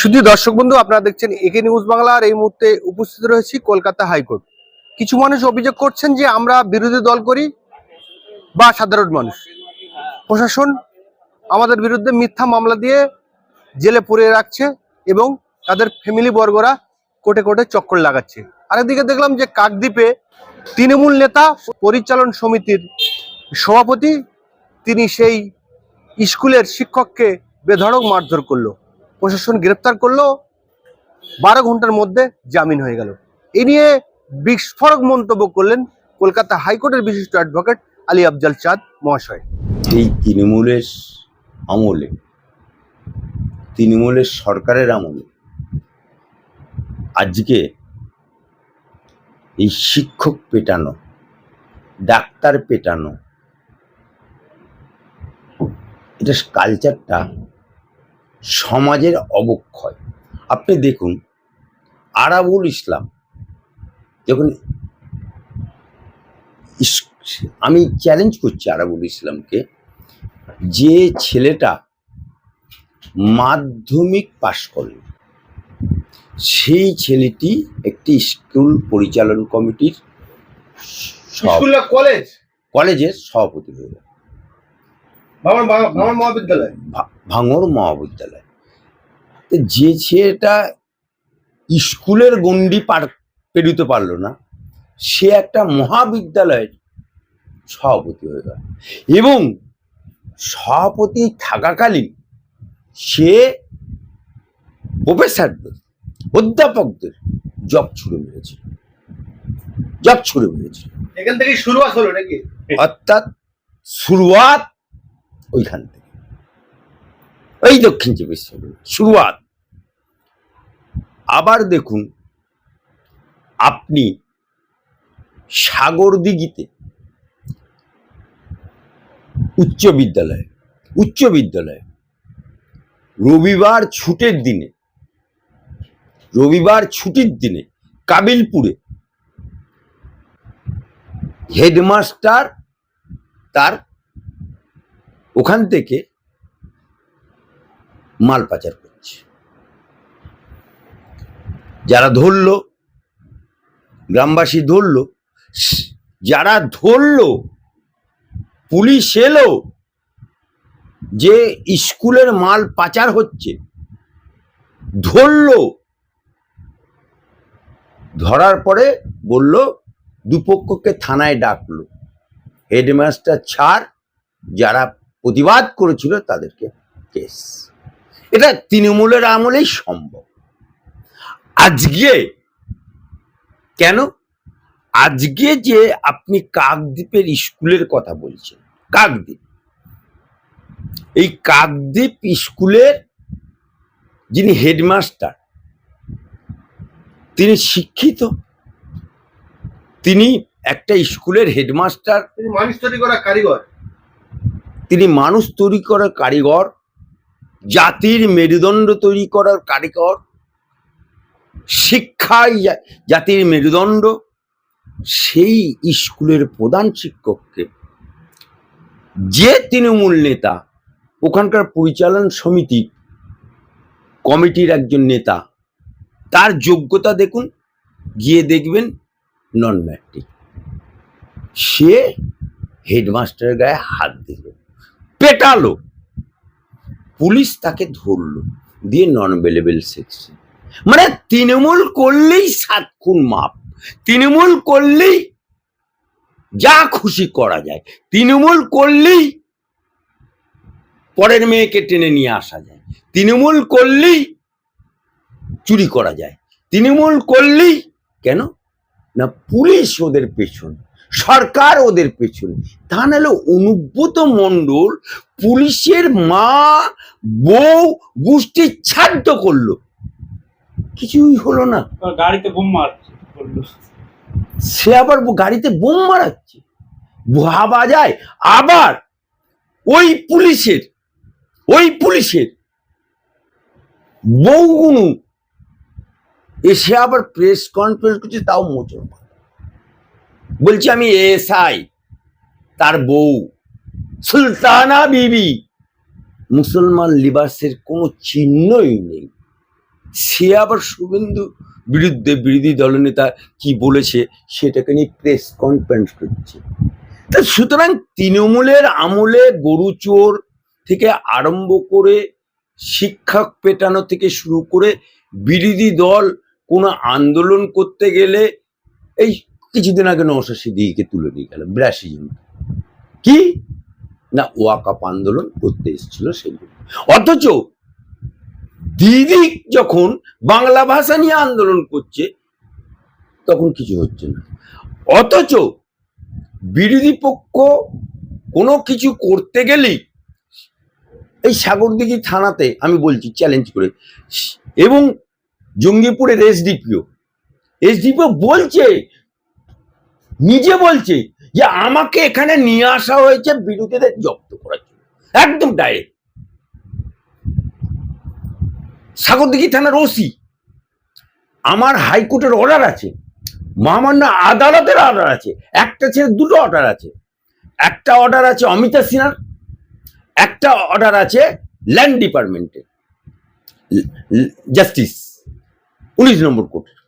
শুধু দর্শক বন্ধু, আপনারা দেখছেন একে নিউজ বাংলার এই মুহূর্তে উপস্থিত রয়েছি কলকাতা হাইকোর্ট। কিছু মানুষ অভিযোগ করছেন যে আমরা বিরোধী দল করি বা সাধারণ মানুষ। প্রশাসন আমাদের বিরুদ্ধে মিথ্যা মামলা দিয়ে জেলে পুড়িয়ে রাখছে এবং তাদের ফ্যামিলি বর্গরা কোটে কোটে চক্কর লাগাচ্ছে। আরেকদিকে দেখলাম যে কাকদ্বীপে তৃণমূল নেতা পরিচালন সমিতির সভাপতি, তিনি সেই স্কুলের শিক্ষককে বেধড়ক মারধর করল। প্রশাসন গ্রেপ্তার করল। বারো ঘণ্টার মধ্যে জামিন হয়ে গেল। এ নিয়ে বিস্ফোরক মন্তব্য করলেন কলকাতা হাইকোর্টের বিশিষ্ট অ্যাডভোকেট আলী আফজাল চাঁদ মহাশয়। এই তৃণমূলের আমলে, তৃণমূলের সরকারের আমলে আজকে এই শিক্ষক পেটানো, ডাক্তার পেটানো, এটা কালচারটা সমাজের অবক্ষয়। আপনি দেখুন আরাবুল ইসলাম যখন আমি চ্যালেঞ্জ করছি আরাবুল ইসলামকে যে ছেলেটা মাধ্যমিক পাশ করল সেই ছেলেটি একটি স্কুল পরিচালন কমিটির কলেজ? কলেজের সভাপতি হয়ে ভাঙর মহাবিদ্যালয়। ভাঙর মহাবিদ্যালয়। যে ছেলেটা স্কুলের গণ্ডি পার পেরোতে পারল না সে একটা মহাবিদ্যালয়ের সভাপতি হয়ে গেল। এবং সভাপতি থাকাকালীন সে প্রফেসরদের অধ্যাপকদের জব ছুড়ে মেরেছিল। জব ছুড়ে মেরেছিল। এখান থেকে শুরুয়াত হলো নাকি? অর্থাৎ শুরুয়াত ওইখান থেকে। ওই দক্ষিণ চব্বিশ শুরুয়াত। আবার দেখুন, আপনি সাগর দিঘিতে উচ্চ বিদ্যালয় উচ্চ বিদ্যালয় রবিবার ছুটের দিনে, রবিবার ছুটির দিনে কাবিলপুরে হেডমাস্টার তার ওখান থেকে মাল পাচার করছে। যারা ধরলো, গ্রামবাসী ধরলো যারা ধরলো, পুলিশ এলো যে স্কুলের মাল পাচার হচ্ছে, ধরলো। ধরার পরে বলল, দুপক্ষকে থানায় ডাকলো। হেডমাস্টার ছাড়, যারা প্রতিবাদ করেছিল তাদেরকে কেস। এটা তৃণমূলের আমলেই সম্ভব। আজকে কেন? আজকে যে আপনি কাকদ্বীপের স্কুলের কথা বলছেন, কাকদ্বীপ। এই কাকদ্বীপ স্কুলের যিনি হেডমাস্টার, তিনি শিক্ষিত। তিনি একটা স্কুলের হেডমাস্টার। তিনি মানুষ তৈরি করা কারিগর। তিনি মানুষ তৈরি করার কারিগর, জাতির মেরুদণ্ড তৈরি করার কারিগর শিক্ষাই জাতির মেরুদণ্ড, সেই স্কুলের প্রধান শিক্ষককে। যে তৃণমূল নেতা, ওখানকার পরিচালন সমিতি কমিটির একজন নেতা, তার যোগ্যতা দেখুন, গিয়ে দেখবেন নন ম্যাট্রিক সে হেডমাস্টারের গায়ে হাত দিল। পেটালো। পুলিশ তাকে ধরলো, দিয়ে নন অ্যাভেলেবেল সেকশন মানে তৃণমূল করলেই সাত খুন মাপ, তৃণমূল করলেই যা খুশি করা যায়, তৃণমূল করলেই পরের মেয়েকে টেনে নিয়ে আসা যায়, তৃণমূল করলেই চুরি করা যায়, তৃণমূল করলেই কেন? না পুলিশ ওদের পেছন। সরকার ওদের পেছনে। তা নাহলে অনুব্রত মণ্ডল পুলিশের মা বউ গোষ্ঠী ছাদ্য করল। কিছুই হলো না। গাড়িতে বোম মারছে সে আবার গাড়িতে বোম মারাচ্ছে। ভাবা যায় আবার ওই পুলিশের ওই পুলিশের বউগুনু এসে আবার প্রেস কনফারেন্স করছে তাও মোচন বলছি আমি এসআই, তার বউ। সুলতানা বিবি। মুসলমান লিবাসের কোনো চিহ্নই নেই। সে আবার শুভেন্দু বিরুদ্ধে বিরোধী দলনেতা কি বলেছে সেটাকে নিয়ে প্রেস কনফারেন্স করছে। তা সুতরাং তৃণমূলের আমলে গরু চোর থেকে আরম্ভ করে শিক্ষক পেটানো থেকে শুরু করে বিরোধী দল কোনো আন্দোলন করতে গেলে এই কিছুদিন আগে নৌশা সিদ্দিকে তুলে নিয়ে গেল, বিরাশি জন। কি? না ওয়াকাপ আন্দোলন করতে এসেছিল সেগুলো অথচ দিদি যখন বাংলা ভাষা নিয়ে আন্দোলন করছে, তখন কিছু হচ্ছে না। অথচ বিরোধী পক্ষ কোনো কিছু করতে গেলেই এই সাগরদিঘি থানাতে আমি বলছি চ্যালেঞ্জ করে, এবং জঙ্গিপুরের এসডিপিও এসডিপিও বলছে নিজে বলছে যে আমাকে এখানে নিয়ে আসা হয়েছে বিরোধীদের জব্দ করার জন্য। একদম ডাইরেক্ট সাগরদিঘি থানার ওসি, আমার হাইকোর্টের অর্ডার আছে, মহামান্য আদালতের অর্ডার আছে, একটা ছেড়ে দুটো অর্ডার আছে। একটা অর্ডার আছে অমিতা সিনহার, একটা অর্ডার আছে ল্যান্ড ডিপার্টমেন্টের জাস্টিস উনিশ নম্বর কোর্টের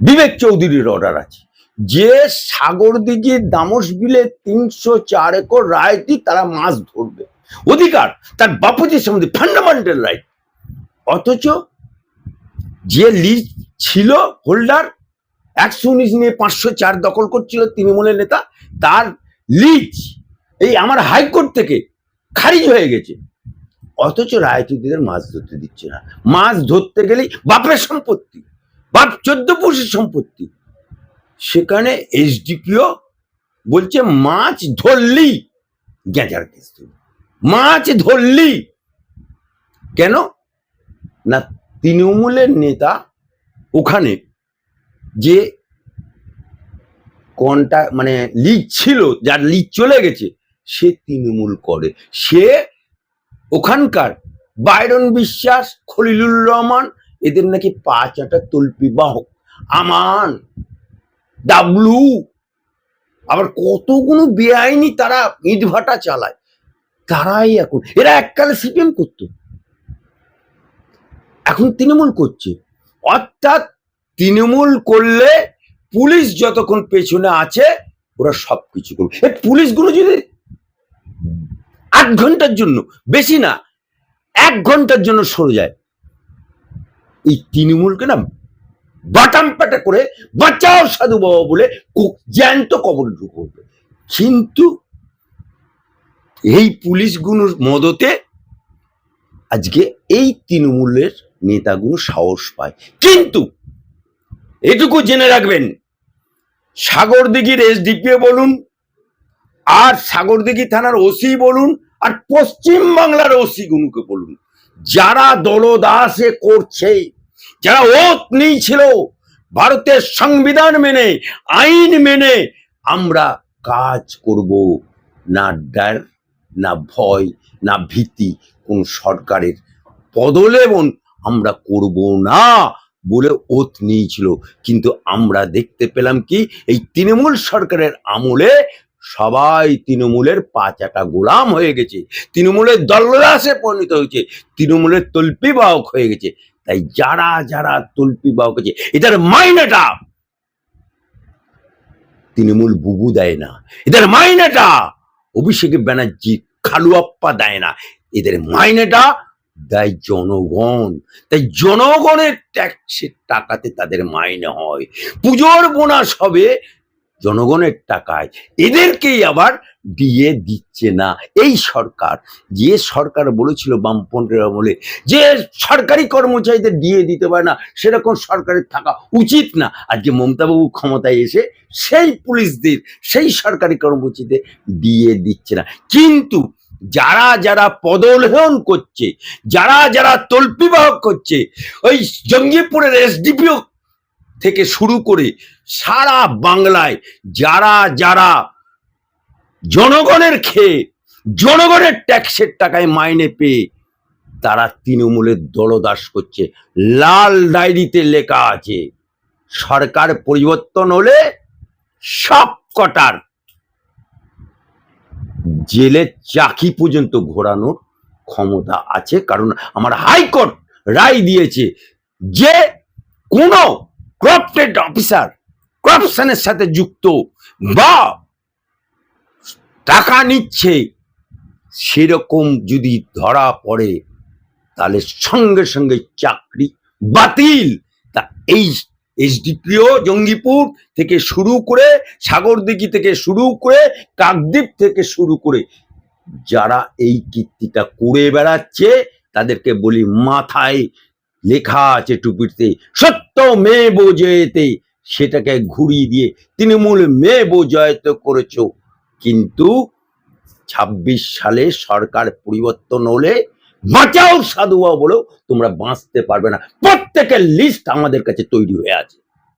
বিবেক চৌধুরীর অর্ডার আছে। যে সাগরদিঘির দামস বিলে তিনশো চার একর রায়টি তারা মাছ ধরবে। অধিকার তার বাপুজির সম্বন্ধে ফান্ডামেন্টাল রাইট অথচ যে লিজ ছিল হোল্ডার, একশো উনিশ নিয়ে পাঁচশো চার দখল করছিল তৃণমূলের নেতা, তার লিজ এই আমার হাইকোর্ট থেকে খারিজ হয়ে গেছে। অথচ রায়চৌধুরীদের মাছ ধরতে দিচ্ছে না। মাছ ধরতে গেলেই বাপের সম্পত্তি, বাপ চোদ্দ পুরুষের সম্পত্তি সেখানে এসডিপিও বলছে, মাছ ধরলি। গেঁজার কেস মাছ ধরলি? কেন? না, তৃণমূলের নেতা ওখানে যে কনটা মানে লিজ ছিল, যার লিজ চলে গেছে, সে তৃণমূল করে। সে ওখানকার বাইরন বিশ্বাস, খলিলুর রহমান, এদের নাকি পাঁচ আটা তল্পি বাহক। আমান! ডাবলু আবার কতগুলো বেআইনি তারা ইটভাটা চালায়? তারাই এখন, এরা এককালে সিপিএম করতো। এখন তৃণমূল করছে। অর্থাৎ তৃণমূল করলে পুলিশ যতক্ষণ পেছনে আছে, ওরা সব কিছু করবে। এই পুলিশগুলো যদি আট ঘণ্টার জন্য, বেশি না, এক ঘণ্টার জন্য সরে যায়। এই তৃণমূলকে না বাটাম পাটা করে বাঁচাও সাধু বাবা বলে জ্যান্ত কবর ঢুকবে কিন্তু এই পুলিশগুলোর মদতে আজকে এই তৃণমূলের নেতাগুলো সাহস পায়। কিন্তু এটুকু জেনে রাখবেন সাগরদিঘির এসডিপিও বলুন, আর সাগরদিঘি থানার ওসি বলুন, আর পশ্চিম বাংলার ওসি গুলোকে বলুন, যারা দলদাসে করছে যারা ওত নিয়েছিল ভারতের সংবিধান মেনে, আইন মেনে, আমরা কাজ করব। না ডার, না ভয়, না ভীতি, কোন সরকারের পদলেবন আমরা করব না বলে ওত নিয়েছিল কিন্তু আমরা দেখতে পেলাম কি, এই তৃণমূল সরকারের আমলে সবাই তৃণমূলের পাঁচাটা গোলাম হয়ে গেছে। তৃণমূলের দলদাসে পরিণত হয়েছে। তৃণমূলের তল্পিবাহক হয়ে গেছে। তাই যারা যারা তল্পি হয়েছে এটার মাইনেটা তৃণমূল বুবু দেয় না। এদের মাইনেটা অভিষেক ব্যানার্জি, খালুয়াপ্পা দেয় না। এদের মাইনেটা দেয় জনগণ। তাই জনগণের ট্যাক্সের টাকাতে তাদের মাইনে হয়। পুজোর বোনাস হবে জনগণের টাকায়। এদেরকেই আবার দিয়ে দিচ্ছে না। এই সরকার, যে সরকার বলেছিল বামপন্থের আমলে যে সরকারি কর্মচারীদের দিয়ে দিতে পারে না, সেরকম সরকারের থাকা উচিত না। আজকে মমতাবাবু ক্ষমতায় এসে সেই পুলিশদের, সেই সরকারি কর্মচারীদের দিয়ে দিচ্ছে না। কিন্তু যারা যারা পদলেহন করছে, যারা যারা তল্পিবাহক করছে, ওই জঙ্গিপুরের এসডিপিও থেকে শুরু করে সারা বাংলায় যারা যারা জনগণের খেয়ে, জনগণের ট্যাক্সের টাকায় মাইনে পেয়ে তারা তৃণমূলের দলদাস করছে। লাল ডায়েরিতে লেখা আছে, সরকার পরিবর্তন হলে সব কটার জেলে চাকি পর্যন্ত ঘোরানোর ক্ষমতা আছে। কারণ আমার হাইকোর্ট রায় দিয়েছে যে কোনো ক্রপটেড অফিসার করাপশনের সাথে যুক্ত বা টাকা নিচ্ছে, সেরকম যদি ধরা পড়ে, তাহলে সঙ্গে সঙ্গে চাকরি বাতিল। তা এই এসডিপিও জঙ্গিপুর থেকে শুরু করে, সাগরদিঘি থেকে শুরু করে, কাকদ্বীপ থেকে শুরু করে, যারা এই কীর্তিটা করে বেড়াচ্ছে, তাদেরকে বলি মাথায় লেখা আছে টুপিটিতে সত্য মেয়ে বোঝেতে সেটাকে ঘুরিয়ে দিয়ে তৃণমূল মেয়ে বোঝায়ত করেছ। কিন্তু ছাব্বিশ সালে সরকার পরিবর্তন হলে বাঁচাও সাধুয়া বলেও তোমরা বাঁচতে পারবে না। প্রত্যেকের লিস্ট আমাদের কাছে তৈরি হয়ে আছে।